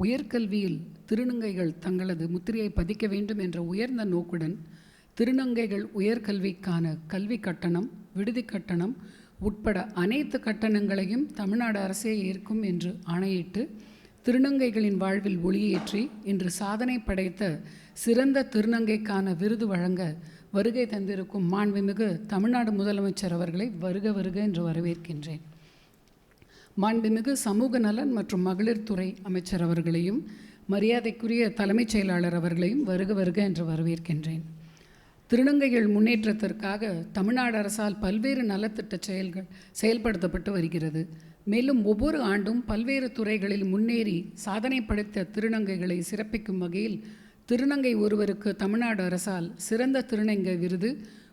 உயர்கல்வியில் திருநங்கைகள் தங்களது முத்திரையை பதிக்க வேண்டும் என்ற உயர்ந்த நோக்குடன் திருநங்கைகள் உயர்கல்விக்கான கல்வி கட்டணம் விடுதி கட்டணம் உட்பட அனைத்து கட்டணங்களையும் தமிழ்நாடு அரசே ஏற்கும் என்று ஆணையிட்டு திருநங்கைகளின் வாழ்வில் ஒளியேற்றி இன்று சாதனை படைத்த சிறந்த திருநங்கைக்கான விருது வழங்க வருகை தந்திருக்கும் மாண்புமிகு தமிழ்நாடு முதலமைச்சர் அவர்களை வருக வருக என்று வரவேற்கின்றேன். மாண்புமிகு சமூக நலன் மற்றும் மகளிர் துறை அமைச்சர் அவர்களையும் மரியாதைக்குரிய தலைமைச் செயலாளர் அவர்களையும் வருக வருக என்று வரவேற்கின்றேன். திருநங்கைகள் முன்னேற்றத்திற்காக தமிழ்நாடு அரசால் பல்வேறு நலத்திட்ட செயல்கள் செயல்படுத்தப்பட்டு வருகிறது. மேலும் ஒவ்வொரு ஆண்டும் பல்வேறு துறைகளில் முன்னேறி சாதனை படைத்த திருநங்கைகளை சிறப்பிக்கும் வகையில் திருநங்கை ஒருவருக்கு தமிழ்நாடு அரசால் சிறந்த திருநங்கை விருது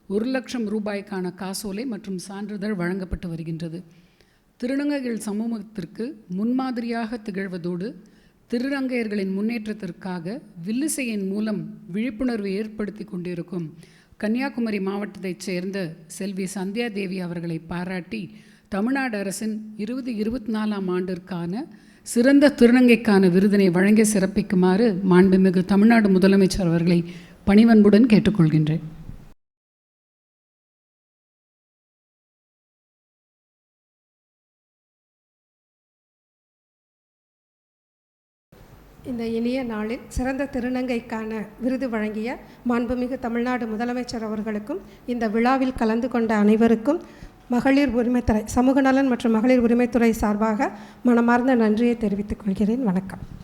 ஒரு லட்சம் ரூபாய்க்கான காசோலை மற்றும் சான்றிதழ் வழங்கப்பட்டு வருகின்றது. திருநங்கைகள் சமூகத்திற்கு முன்மாதிரியாக திகழ்வதோடு திருநங்கையர்களின் முன்னேற்றத்திற்காக வில்லிசையின் மூலம் விழிப்புணர்வு ஏற்படுத்தி கொண்டிருக்கும் கன்னியாகுமரி மாவட்டத்தைச் சேர்ந்த செல்வி சந்தியா தேவி அவர்களை பாராட்டி தமிழ்நாடு அரசின் இருபது இருபத்தி நாலாம் ஆண்டிற்கான சிறந்த திருநங்கைக்கான விருதினை வழங்கி சிறப்பிக்குமாறு மாண்புமிகு தமிழ்நாடு முதலமைச்சர் அவர்களை பணிவன்புடன் கேட்டுக்கொள்கின்றேன். இந்த இனிய நாளில் சிறந்த திருநங்கைக்கான விருது வழங்கிய மாண்புமிகு தமிழ்நாடு முதலமைச்சர் அவர்களுக்கும் இந்த விழாவில் கலந்து கொண்ட அனைவருக்கும் மகளிர் உரிமைத்துறை சமூக நலன் மற்றும் மகளிர் உரிமைத்துறை சார்பாக மனமார்ந்த நன்றியை தெரிவித்துக் கொள்கிறேன். வணக்கம்.